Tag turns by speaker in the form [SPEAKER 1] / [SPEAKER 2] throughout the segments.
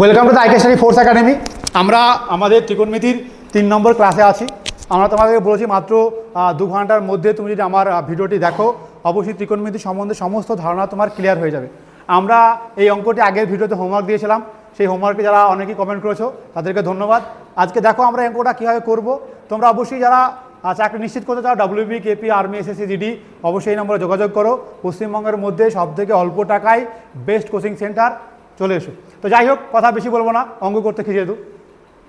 [SPEAKER 1] Welcome to the IK study force academy আমরা আমাদের ত্রিকোণমিতির তিন নম্বর ক্লাসে আছি। আমরা তোমাদেরকে বলেছি মাত্র দু ঘণ্টার মধ্যে তুমি যদি আমার ভিডিওটি দেখো, অবশ্যই ত্রিকোণমিতি সম্বন্ধে সমস্ত ধারণা তোমার ক্লিয়ার হয়ে যাবে। আমরা এই অঙ্কটি আগের ভিডিওতে হোমওয়ার্ক দিয়েছিলাম। সেই হোমওয়ার্কে যারা অনেকেই কমেন্ট করেছ, তাদেরকে ধন্যবাদ। আজকে দেখো আমরা অঙ্কটা কীভাবে করব। তোমরা অবশ্যই যারা চাকরি নিশ্চিত করতে চাও WB KP army SSC GD অবশ্যই এই নম্বরে যোগাযোগ করো। পশ্চিমবঙ্গের মধ্যে সবথেকে অল্প টাকায় বেস্ট কোচিং সেন্টার চলে এসো। তো যাই হোক, কথা বেশি বলব না, অঙ্ক করতে খিজিয়ে দু।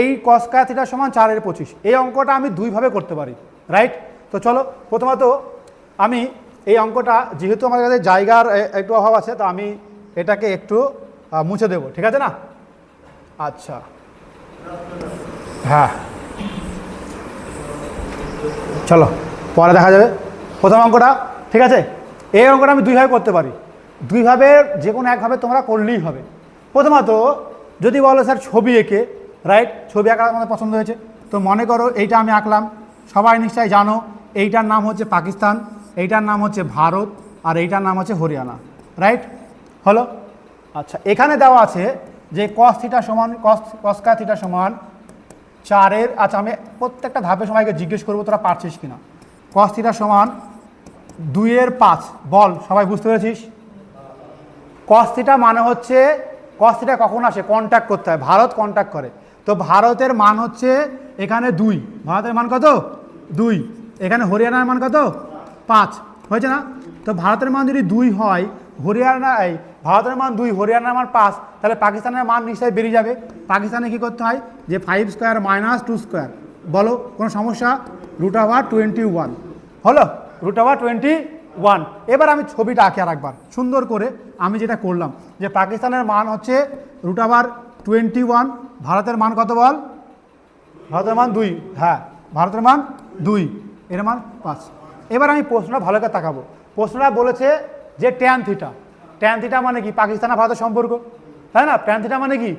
[SPEAKER 1] এই কসকা থিটা সমান চারের পঁচিশ। এই অঙ্কটা আমি দুইভাবে করতে পারি রাইট তো চলো, প্রথমত আমি এই অঙ্কটা, যেহেতু আমার কাছে জায়গার একটু অভাব আছে, তো আমি এটাকে একটু মুছে দেবো, ঠিক আছে না? আচ্ছা। হ্যাঁ। চলো, পরে দেখা যাবে। প্রথম অঙ্কটা, ঠিক আছে? এই অঙ্কটা আমি দুইভাবে করতে পারি। দুইভাবে যে কোনো একভাবে তোমরা করলেই হবে। প্রথমত, যদি বলো স্যার ছবি এঁকে রাইট ছবি আঁকা আমাদের পছন্দ হয়েছে। তো মনে করো এইটা আমি আঁকলাম। সবাই নিশ্চয়ই জানো, এইটার নাম হচ্ছে পাকিস্তান, এইটার নাম হচ্ছে ভারত, আর এইটার নাম হচ্ছে হরিয়ানা। রাইট হলো? আচ্ছা এখানে দেওয়া আছে যে কস থিটা সমান কস কসকা থিটা সমান চারের আচ্ছা আমি প্রত্যেকটা ধাপে সবাইকে জিজ্ঞেস করব, তোরা পারছিস কিনা? কস থিটা সমান দুইয়ের পাঁচ, বল, সবাই বুঝতে পেরেছিস? কস মানে হচ্ছে কস কখন আসে? কন্ট্যাক্ট করতে হয়। ভারত কন্ট্যাক্ট করে। তো ভারতের মান হচ্ছে এখানে দুই। ভারতের মান কত? দুই। এখানে হরিয়ানার মান কত? পাঁচ। হয়েছে না? তো ভারতের মান যদি দুই হয় হরিয়ানা এই ভারতের মান দুই, হরিয়ানার মান পাঁচ, তাহলে পাকিস্তানের মান নিশ্চয়ই বেরিয়ে যাবে। পাকিস্তানে কী করতে হয়? যে five square minus two square বলো, কোনো সমস্যা? রুট আওয়ার টোয়েন্টি ওয়ান হলো? রুট আওয়ার টোয়েন্টি ওয়ান এবার আমি ছবিটা আঁকে আর একবার সুন্দর করে আমি যেটা করলাম যে পাকিস্তানের মান হচ্ছে রুট আওয়ার টোয়েন্টি ওয়ান ভারতের মান কত বল? ভারতের মান দুই। হ্যাঁ ভারতের মান দুই। এর মান পাঁচ। এবার আমি প্রশ্নটা ভালো করে তাকাবো। প্রশ্নটা বলেছে যে ট্যান থিটা ট্যান থিটা মানে কি? পাকিস্তান আর ভারতের সম্পর্ক। তাই না? ট্যান থিটা মানে কি?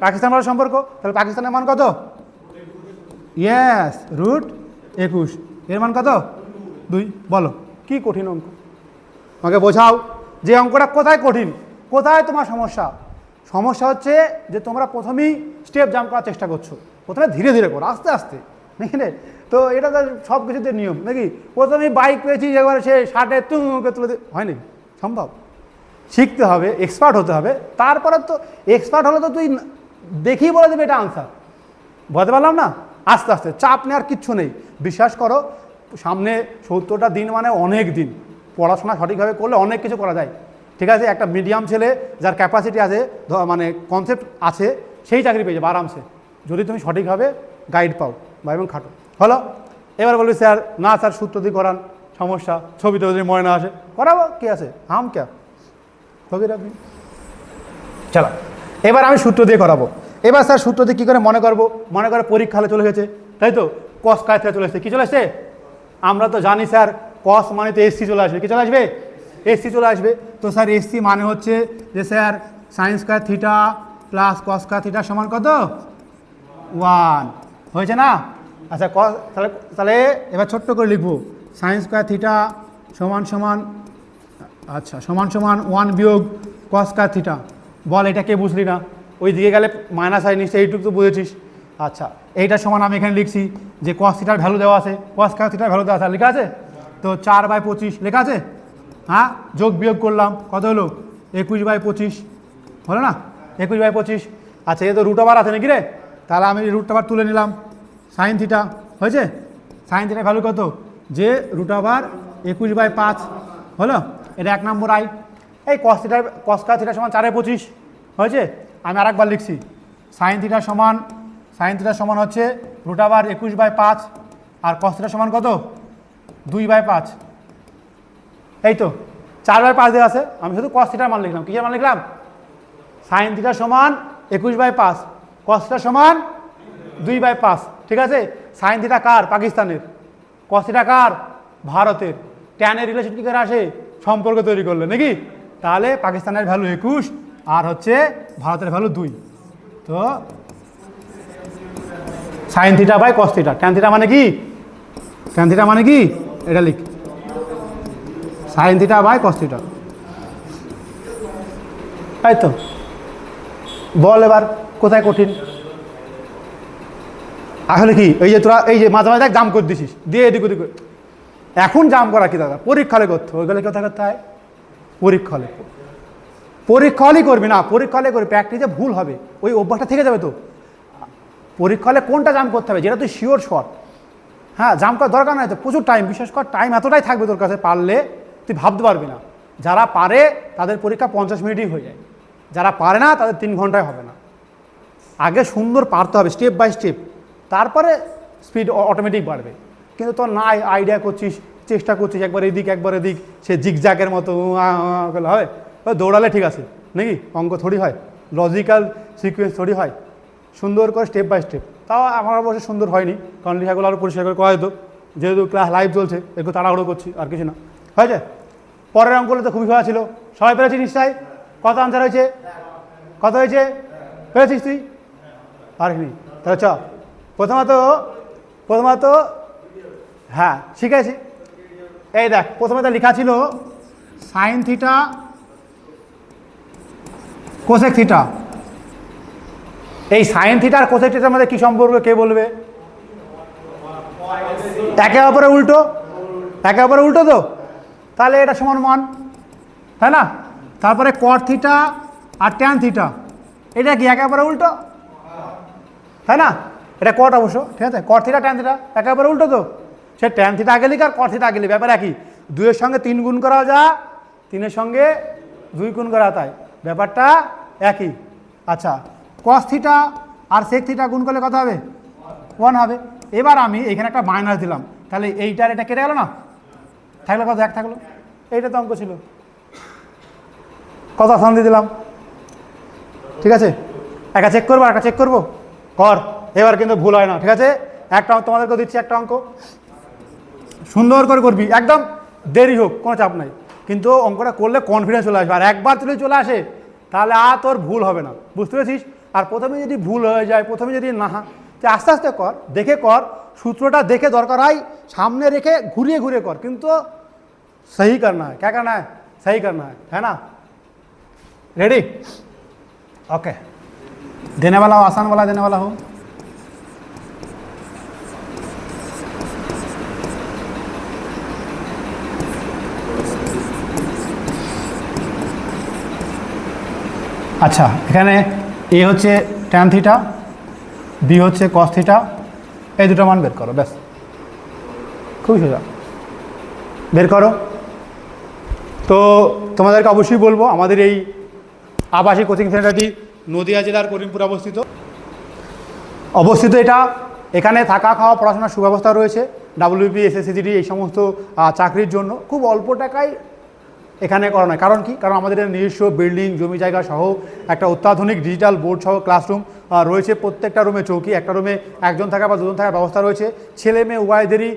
[SPEAKER 1] পাকিস্তান ভারতের সম্পর্ক। তাহলে পাকিস্তানের মান কত? ইয়েস রুট একুশ। এর মান কত? দুই। বলো। কি কঠিন অঙ্ক? আমাকে বোঝাও যে অঙ্কটা কোথায় কঠিন, কোথায় তোমার সমস্যা? সমস্যা হচ্ছে যে তোমরা প্রথমেই স্টেপ জাম্প করার চেষ্টা করছ। প্রথমে ধীরে ধীরে করো, আস্তে আস্তে, নাকি তো এটা তো সব কিছুতে নিয়ম, নাকি? প্রথমেই বাইক পেয়েছি একবার সে ষাটে তুমকে তুলে হয় নাকি সম্ভব? শিখতে হবে এক্সপার্ট হতে হবে। তারপরে তো এক্সপার্ট হলে তো তুই দেখেই বলে দেবে এটা আনসার বলতে পারলাম না? আস্তে আস্তে, চাপ নেওয়ার কিচ্ছু নেই। বিশ্বাস করো সামনে সত্তরটা দিন মানে অনেক দিন। পড়াশোনা সঠিকভাবে করলে অনেক কিছু করা যায়। ঠিক আছে, একটা মিডিয়াম ছেলে যার ক্যাপাসিটি আছে মানে কনসেপ্ট আছে, সেই চাকরি পেয়ে যাবে আরামসে। যদি তুমি সঠিকভাবে গাইড পাও বা এবং খাটো। হলো? এবার বলবি, স্যার, না স্যার, সূত্র দিয়ে করান, সমস্যা। ছবিতে যদি মনে না আসে। করাবো, কি আছে? হাম ক্যা? ছবি রাখবি? চলো, এবার আমি সূত্র দিয়ে করাবো। এবার স্যার সূত্র দিয়ে কী করে মনে করব? মনে করে পরীক্ষা হলে চলে গেছে। তাই তো? কস কায় চলে এসছে। কী চলে এসছে? আমরা তো জানি স্যার কস মানে তো এসসি চলে আসবে। কি চলে আসবে? এসসি চলে আসবে। তো স্যার এসসি মানে হচ্ছে যে sir sine square theta plus cos square theta সমান কত? ওয়ান হয়েছে না? আচ্ছা ক তাহলে তাহলে এবার ছোট্ট করে লিখব। সায়েন্স স্কোয়ার থিটা সমান সমান আচ্ছা সমান সমান ওয়ান বিয়োগ কস কার থিটা বল, এটা কে বুঝলি না? ওই দিকে গেলে মাইনাস হয়, নিশ্চয়ই এইটুকু তো বুঝেছিস। আচ্ছা এইটার সমান আমি এখানে লিখছি যে কস থিটার ভ্যালু দেওয়া আছে। কস কার থিটার ভ্যালু দেওয়া আছে লেখা আছে? তো চার বাই পঁচিশ, লেখা আছে? হ্যাঁ যোগ বিয়োগ করলাম, কত হলো? একুশ বাই পঁচিশ, হলো না? একুশ বাই পঁচিশ। আচ্ছা এ তো রুট আবার আছে নাকি রে? তাহলে আমি রুট আবার তুলে নিলাম। সাইন থিটা হয়েছে? সাইন থিটার ভ্যালু কত? যে রুট আবার একুশ বাই পাঁচ, হলো? এটা এক নম্বর আই। এই কস থিটার কস থিটার সমান চারে পঁচিশ, হয়েছে? আমি আরেকবার লিখছি। সাইন থিটার সমান সাইন থিটার সমান হচ্ছে রুট আবার একুশ বাই পাঁচ, আর কস সমান কত? দুই বাই পাঁচ। এই তো, চার বাই পাঁচ দেওয়া আছে। আমি শুধু কস থিটার মান লিখলাম। কিসের মান লিখলাম? সাইন থিটার সমান একুশ বাই পাঁচ, কস সমান দুই বাই পাঁচ। ঠিক আছে? সাইন থিটা কার? পাকিস্তানের। কস থিটা কার? ভারতের। ট্যানের রিলেশন কী করে আসে? সম্পর্ক তৈরি করলে, নাকি? তাহলে পাকিস্তানের ভ্যালু একুশ, আর হচ্ছে ভারতের ভ্যালু দুই। তো sine theta by cos theta tan theta মানে কি? ট্যান থিটা মানে কি? এটা লিখ। Sine theta by cos theta তাই তো? বল এবার, কোথায় কঠিন? আসলে কি, এই যে তোরা, এই যে মাঝে মাঝে জাম করে দিছিস। দিয়ে এদিক ওদিক। এখন জাম করা কি দাদা? পরীক্ষা হলে করতে। ওইগুলো কোথায় করতে হয়? পরীক্ষা হলে পরীক্ষা হলেই করবি না। পরীক্ষা হলে করবি প্র্যাকটিসে ভুল হবে। ওই অভ্যাসটা থেকে যাবে তো। পরীক্ষা হলে কোনটা জাম করতে হবে? যেটা তুই শিওর শট হ্যাঁ জাম করার দরকার নাই তো প্রচুর টাইম বিশেষ কর টাইম এতটাই থাকবে তোর কাছে পারলে তুই ভাবতে পারবি না। যারা পারে তাদের পরীক্ষা পঞ্চাশ মিনিটই হয়ে যায়। যারা পারে না তাদের তিন ঘন্টায় হবে না। আগে সুন্দর পারতে হবে স্টেপ বাই স্টেপ তারপরে স্পিড অটোমেটিক বাড়বে। কিন্তু তোর না আইডিয়া করছিস চেষ্টা করছিস একবার এদিক একবার এদিক সে মতো আঁ, আঁ করলে হবে? দৌড়ালে ঠিক আছে। নাকি? অঙ্ক থোড়ি হয়। লজিক্যাল সিকোয়েন্স থোড়ি হয়। সুন্দর করে স্টেপ বাই স্টেপ তাও আমার অবশ্য সুন্দর হয়নি, কারণ লেখাগুলো আরও পরিষ্কার করে করা যেত যেহেতু ক্লাস লাইভ চলছে, একটু তাড়াহুড়ো করছি, আর কিছু না। হয়েছে? পরের অঙ্কগুলো তো খুবই ভালো ছিল সবাই পেরেছি নিশ্চয় কত আনসার হয়েছে? কত হয়েছে? পেরেছিস তুই? পারিনি। তাহলে চ। প্রথমত প্রথমত হ্যাঁ ঠিক আছে এই দেখ প্রথমে তো লেখা ছিল সাইন থিটা কোসেক থিটা এই সাইন থিটা আর কোসেক থিটার মধ্যে কী সম্পর্ক, কে বলবে? একে অপরে উল্টো? একে অপরে উল্টো তো? তাহলে এটা সমান মান তাই না? তারপরে কট থিটা আর ট্যান থিটা এটা কি একে অপরে উল্টো? তাই না? এটা কট অবশ্য, ঠিক আছে? কট থিটা ট্যান থিটা একেবারে উল্টো তো? সে ট্যান থিটা আগে লিখ আর কট থিটা আগে লিখ, ব্যাপার একই। দুইয়ের সঙ্গে তিন গুণ করা যা, তিনের সঙ্গে দুই গুণ করা তাই। ব্যাপারটা একই। আচ্ছা কস থিটা আর সেক থিটা গুণ করলে কত হবে? ওয়ান হবে। এবার আমি এখানে একটা মাইনাস দিলাম। তাহলে এইটার এটা কেটে গেল না? থাকল কত? এক থাকল। এইটা তো অঙ্ক ছিল। কত শান্তি দিলাম? ঠিক আছে? একটা চেক করব একটা চেক করব? কর। এবার কিন্তু ভুল হয় না, ঠিক আছে? একটা তোমাদেরকে দিচ্ছি, একটা অঙ্ক। সুন্দর করে করবি, একদম দেরি হোক, কোনো চাপ নাই। কিন্তু অঙ্কটা করলে কনফিডেন্স চলে আসবে। আর একবার যদি চলে আসে, তাহলে আর তোর ভুল হবে না। বুঝতে পেরেছিস? আর প্রথমে যদি ভুল হয়ে যায় প্রথমে যদি না তুই আস্তে আস্তে কর দেখে কর সূত্রটা দেখে দরকার হয় সামনে রেখে ঘুরিয়ে ঘুরিয়ে কর কিন্তু सही करना है क्या करना है सही करना है है ना रेडी ओके देने वाला हो आसान वाला देने वाला हो আচ্ছা এখানে এ হচ্ছে ট্যান থিটা বি হচ্ছে কস থিটা এই দুটো মান বের করো, ব্যাস। খুবই সোজা। বের করো। তো তোমাদেরকে অবশ্যই বলব, আমাদের এই আবাসিক কোচিং সেন্টারটি নদিয়া জেলার করিমপুর অবস্থিত। অবস্থিত এটা। এখানে থাকা, খাওয়া, পড়াশোনার সুব্যবস্থা রয়েছে। ডাব্লিউপি এসএসসিজিডি এই সমস্ত চাকরির জন্য। খুব অল্প টাকায় এখানে করা নয়। কারণ কি? কারণ আমাদের নিজস্ব বিল্ডিং জমি জায়গা সহ একটা অত্যাধুনিক ডিজিটাল বোর্ড সহ ক্লাসরুম রয়েছে প্রত্যেকটা রুমে চৌকি, একটা রুমে একজন থাকা বা দুজন থাকার ব্যবস্থা রয়েছে। ছেলে মেয়ে উভয়দেরই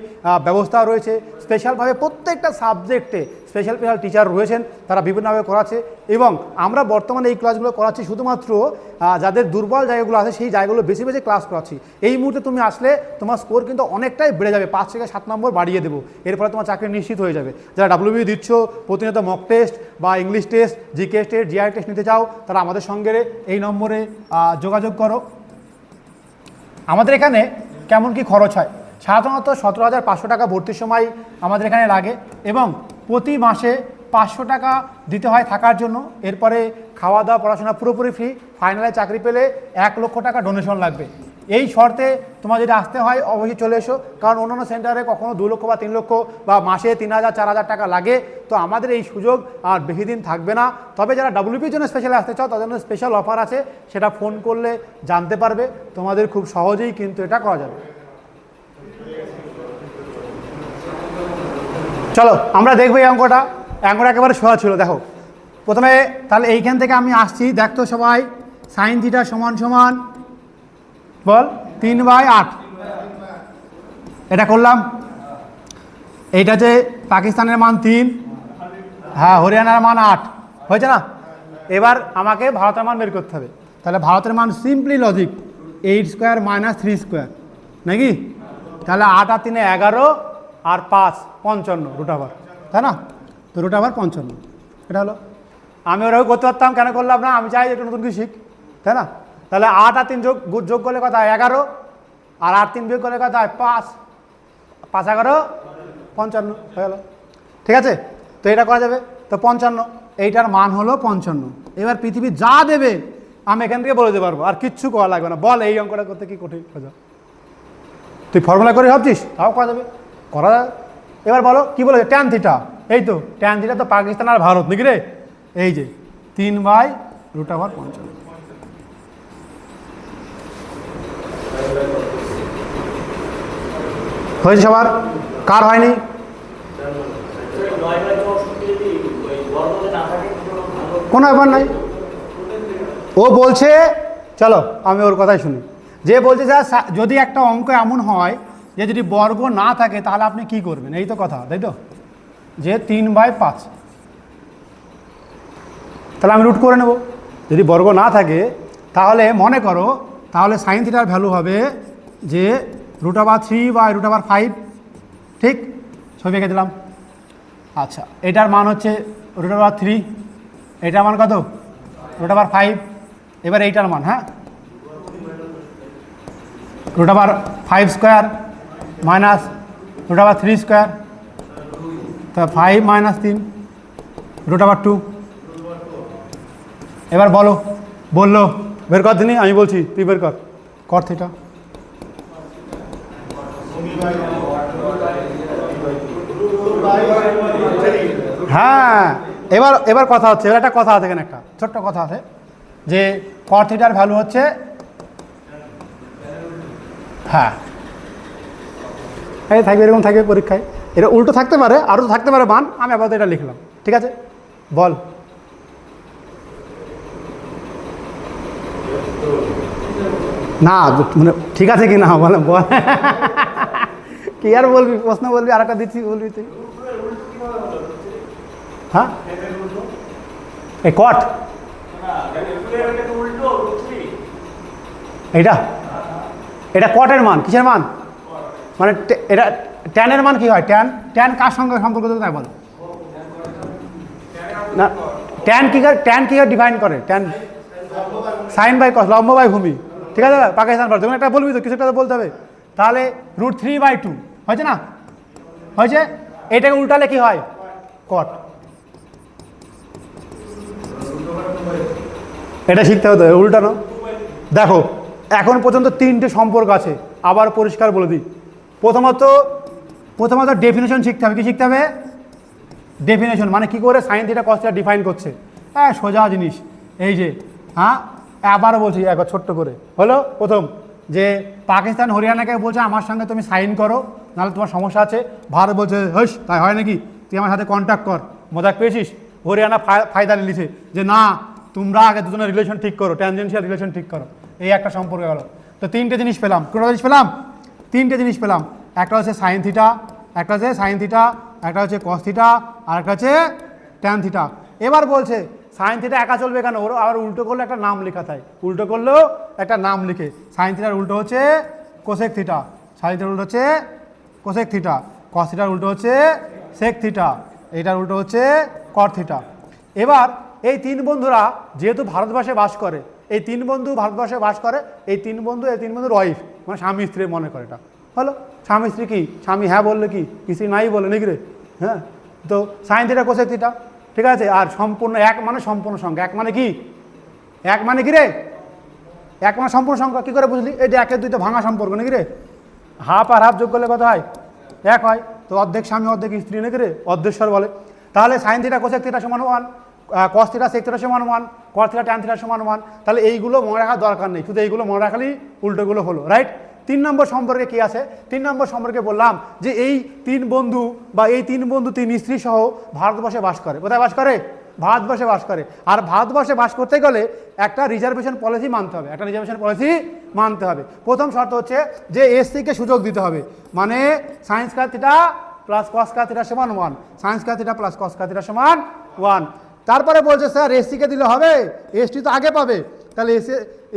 [SPEAKER 1] ব্যবস্থা রয়েছে। স্পেশালভাবে প্রত্যেকটা সাবজেক্টে স্পেশাল স্পেশাল টিচার রয়েছেন, তারা বিভিন্নভাবে করাচ্ছে এবং আমরা বর্তমানে এই ক্লাসগুলো করাচ্ছি শুধুমাত্র যাদের দুর্বল জায়গাগুলো আছে, সেই জায়গাগুলো বেশি বেশি ক্লাস করাচ্ছি। এই মুহূর্তে তুমি আসলে তোমার স্কোর কিন্তু অনেকটাই বেড়ে যাবে, পাঁচ থেকে সাত নম্বর বাড়িয়ে দেবো। এরপরে তোমার চাকরি নিশ্চিত হয়ে যাবে। যারা ডাব্লিউবি দিচ্ছ, প্রতিনিয়ত মক টেস্ট বা English test GK test GI test নিতে চাও, তারা আমাদের সঙ্গে এই নম্বরে যোগাযোগ করো। আমাদের এখানে কেমন কি খরচ হয়? সাধারণত সতেরো হাজার পাঁচশো টাকা ভর্তির সময় আমাদের এখানে লাগে এবং প্রতি মাসে পাঁচশো টাকা দিতে হয় থাকার জন্য। এরপরে খাওয়া দাওয়া পড়াশোনা পুরোপুরি ফ্রি ফাইনালে চাকরি পেলে এক লক্ষ টাকা ডোনেশন লাগবে। এই শর্তে তোমার যদি আসতে হয়, অবশ্যই চলে এসো। কারণ অন্যান্য সেন্টারে কখনো দু লক্ষ বা তিন লক্ষ বা মাসে তিন হাজার, চার হাজার টাকা লাগে। তো আমাদের এই সুযোগ আর বেশি দিন থাকবে না। তবে যারা ডাব্লিউপির জন্য স্পেশালি আসতে চাও, তাদের জন্য স্পেশাল অফার আছে। সেটা ফোন করলে জানতে পারবে। তোমাদের খুব সহজেই কিন্তু এটা করা যাবে। চলো, আমরা দেখব এই অঙ্কটা। অঙ্কটা একেবারে সোজা ছিল, দেখো। প্রথমে তাহলে এইখান থেকে আমি আসছি। দেখতো সবাই সাইন থিটা সমান সমান। বল, তিন বাই আট। এটা করলাম। এইটা যে পাকিস্তানের মান তিন হ্যাঁ হরিয়ানার মান আট। হয়েছে না? এবার আমাকে ভারতের মান বের করতে হবে। তাহলে ভারতের মান simply logic eight square minus three square নাকি? তাহলে আট আর তিনে এগারো আর পাঁচ পঞ্চান্ন রুট আবার তাই না? তো রুট আবার পঞ্চান্ন। এটা হলো। আমি ওরাও করতে পারতাম, কেন করলাম না? আমি চাই একটু নতুন কিছু শিখ। তাই না? তাহলে আট আর তিন যোগ যোগ করলে কথা এগারো? আর আট তিন বিয়োগ করলে কথা হয় পাঁচ? পাঁচ এগারো? পঞ্চান্ন, হয়ে গেল। ঠিক আছে? তো এটা করা যাবে। তো পঞ্চান্ন, এইটার মান হলো পঞ্চান্ন। এবার পৃথিবী যা দেবে, আমি এখান থেকে বলে দিতে পারব। আর কিচ্ছু করা লাগবে না। বল এই অঙ্কটা করতে কি কঠিন? খোঁজা তুই ফর্মুলা করে ভাবছিস? তাও করা যাবে। করা যাবে। এবার বলো, কি বলেছে? ট্যান থিটা এই তো ট্যান থিটা তো পাকিস্তান আর ভারত, নাকি রে? এই যে, তিন বাই রুট আবার পঞ্চান্ন। হয়েছে সবার? কার হয়নি?
[SPEAKER 2] কোনো
[SPEAKER 1] ব্যাপার নাই। ও বলছে, চলো, আমি ওর কথাই শুনি। যে বলছে স্যার যদি একটা অঙ্ক এমন হয় যে, যদি বর্গ না থাকে, তাহলে আপনি কি করবেন? এই তো কথা, তাই তো? যে তিন বাই পাঁচ। তাহলে আমি রুট করে নেব। যদি বর্গ না থাকে, তাহলে মনে করো, তাহলে সাইন থিটার ভ্যালু হবে যে রুট আবার থ্রি বাই রুট আবার ফাইভ ঠিক? ছবি এঁকে দিলাম। আচ্ছা এটার মান হচ্ছে রুট আবার থ্রি এটার মান কত? রুট আবার ফাইভ এবার এইটার মান হ্যাঁ? রুট আবার ফাইভ স্কোয়ার মাইনাস রুট আবার থ্রি স্কোয়ার তা ফাইভ মাইনাস তিন রুট আবার টু এবার বলো, বলল, বের কর দিনি, আমি বলছি, তুই বের কর। কর হ্যাঁ এবার এবার কথা হচ্ছে, এবার একটা কথা আছে এখানে একটা, ছোট্ট কথা আছে, যে কর থিটার ভ্যালু হচ্ছে হ্যাঁ। এই থাকবে এরকম থাকবে পরীক্ষায়। এটা উল্টো থাকতে পারে আরও থাকতে পারে মান, আমি আপাতত এটা লিখলাম, ঠিক আছে? বল। না মানে ঠিক আছে কি না বলে, বল। কি আর বলবি? প্রশ্ন বলবি আর একটা দিচ্ছি, বলবি তুই। হ্যাঁ? এই কট। এইটা? এটা কটের মান, কিসের মান? মানে এটা ট্যানের মান কি হয়? ট্যান? ট্যান কার সঙ্গে সম্পর্ক তাই বল। না, ট্যান কি ট্যান কি ডিফাইন করে? ট্যান সাইন বাই কস, লম্ব বাই ভূমি। ঠিক আছে পাকিস্তান ভারত একটা বলবি তো, কিছু একটা বলতে হবে। তাহলে রুট থ্রি বাই টু হয়েছে না? হয়েছে? এটাকে উল্টালে কি হয়? কট এটা শিখতে হতো উল্টানো। দেখো, এখন পর্যন্ত তিনটে সম্পর্ক আছে, আবার পরিষ্কার বলে দিই। প্রথমত প্রথমত ডেফিনেশন শিখতে হবে, কি শিখতে হবে? ডেফিনেশন মানে কি করে? সাইন থিটা কস্টটা ডিফাইন করছে। হ্যাঁ সোজা জিনিস, এই যে হ্যাঁ? আবার বলছি, একবার ছোট্ট করে। হলো, প্রথম, যে পাকিস্তান হরিয়ানাকে বলছে, আমার সঙ্গে তুমি সাইন করো। নাহলে তোমার সমস্যা আছে। ভারত বলছে হস তাই হয় নাকি? তুই আমার সাথে কন্ট্যাক্ট কর। মজাক পেয়েছিস? হরিয়ানা ফায়- ফায়দা নিলিছে যে না, তোমরা আগে দুজনের রিলেশন ঠিক করো ট্যানজেন্সিয়াল রিলেশন ঠিক করো। এই একটা সম্পর্ক গেল। তো তিনটে জিনিস পেলাম। কোনটা জিনিস পেলাম? তিনটে জিনিস পেলাম। একটা হচ্ছে সাইন থিটা একটা হচ্ছে সাইন থিটা একটা হচ্ছে কস থিটা আর একটা হচ্ছে ট্যান থিটা এবার বলছে সাইন থিটা একা চলবে কেন? ওর আবার উল্টো করলে একটা নাম লেখা থাকে। উল্টো করলেও একটা নাম লিখে। সাইন থিটার উল্টো হচ্ছে কোসেক থিটা সাইন থিটার উল্টো হচ্ছে কোসেক থিটা কস থিটার উল্টো হচ্ছে সেক থিটা এটার উল্টো হচ্ছে কর থিটা এবার এই তিন বন্ধুরা যেহেতু ভারতবর্ষে বাস করে, এই তিন বন্ধু ভারতবর্ষে বাস করে, এই তিন বন্ধু, এই তিন বন্ধুর ওয়াইফ মানে স্বামী স্ত্রী মনে করে এটা। হলো? স্বামী স্ত্রী কি? স্বামী হ্যাঁ বললে কি? স্ত্রী নাই বলে নাকি রে? হ্যাঁ? তো সাইন থিটা কোসেক থিটা ঠিক আছে? আর সম্পূর্ণ এক মানে সম্পূর্ণ সংখ্যা। এক মানে কি? এক মানে কি রে? এক মানে সম্পূর্ণ সংখ্যা। কী করে বুঝলি? যে একের দুইটা ভাঙা সম্পর্ক নাকি রে? হাফ আর হাফ যোগ করলে কত হয়? এক হয়। তো অর্ধেক স্বামী, অর্ধেক স্ত্রী নাকি রে? অর্ধেশ্বর বলে। তাহলে সাইন থিটা কোসেক থিটা সমান one cos theta sec theta সমান one cot theta tan theta সমান ওয়ান তাহলে এইগুলো মনে রাখার দরকার নেই। শুধু এইগুলো মনে রাখালেই উল্টোগুলো হলো রাইট তিন নম্বর সম্পর্কে কি আছে? তিন নম্বর সম্পর্কে বললাম যে এই তিন বন্ধু বা এই তিন বন্ধু তিন স্ত্রী সহ ভারতবর্ষে বাস করে। কোথায় বাস করে? ভারতবর্ষে বাস করে। আর ভারতবর্ষে বাস করতে গেলে একটা রিজার্ভেশন পলিসি মানতে হবে। একটা রিজার্ভেশন পলিসি মানতে হবে। প্রথম শর্ত হচ্ছে যে এসসিকে সুযোগ দিতে হবে। মানে সায়েন্স কাথিটা প্লাস কস কাথিটা সমান ওয়ান সায়েন্স কাথিটা প্লাস কস কাথিটা সমান ওয়ান তারপরে বলছে, স্যার, এসসিকে দিলে হবে? এসটি তো আগে পাবে। তাহলে এস,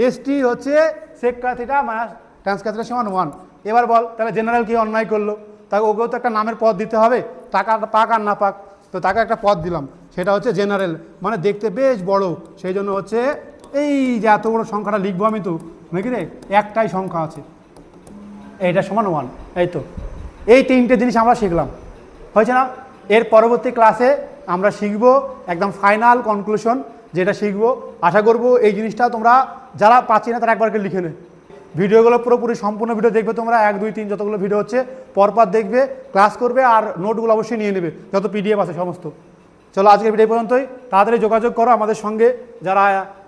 [SPEAKER 1] এসটি হচ্ছে সেক কাথিটা মাইনাস ট্রান্স কাথিটা সমান ওয়ান এবার বল, তাহলে জেনারেল কি অন্যায় করল? তাকে ওকেও তো একটা নামের পদ দিতে হবে। টাকা, পাক আর না পাক। তো তাকে একটা পদ দিলাম। সেটা হচ্ছে জেনারেল মানে দেখতে বেশ বড়। সেই জন্য হচ্ছে, এই যে এত বড় সংখ্যাটা লিখব আমি তো, নাকি রে? একটাই সংখ্যা আছে। এইটা সমান ওয়ান এই তো। এই তিনটে জিনিস আমরা শিখলাম। হয়েছে না? এর পরবর্তী ক্লাসে আমরা শিখব একদম ফাইনাল কনক্লুশন যেটা শিখব। আশা করব এই জিনিসটা তোমরা, যারা পাচ্ছি না, তারা একবারকে লিখে নে। ভিডিওগুলো পুরোপুরি সম্পূর্ণ ভিডিও দেখবে তোমরা, এক, দুই, তিন যতগুলো ভিডিও হচ্ছে, পরপর দেখবে, ক্লাস করবে আর নোটগুলো অবশ্যই নিয়ে নেবে, যত পিডিএফ আছে সমস্ত। চলো আজকের ভিডিও পর্যন্তই। তাড়াতাড়ি যোগাযোগ করো আমাদের সঙ্গে, যারা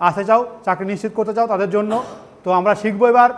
[SPEAKER 1] আসে চাও, চাকরি নিশ্চিত করতে চাও তাদের জন্য। তো আমরা শিখব এবার।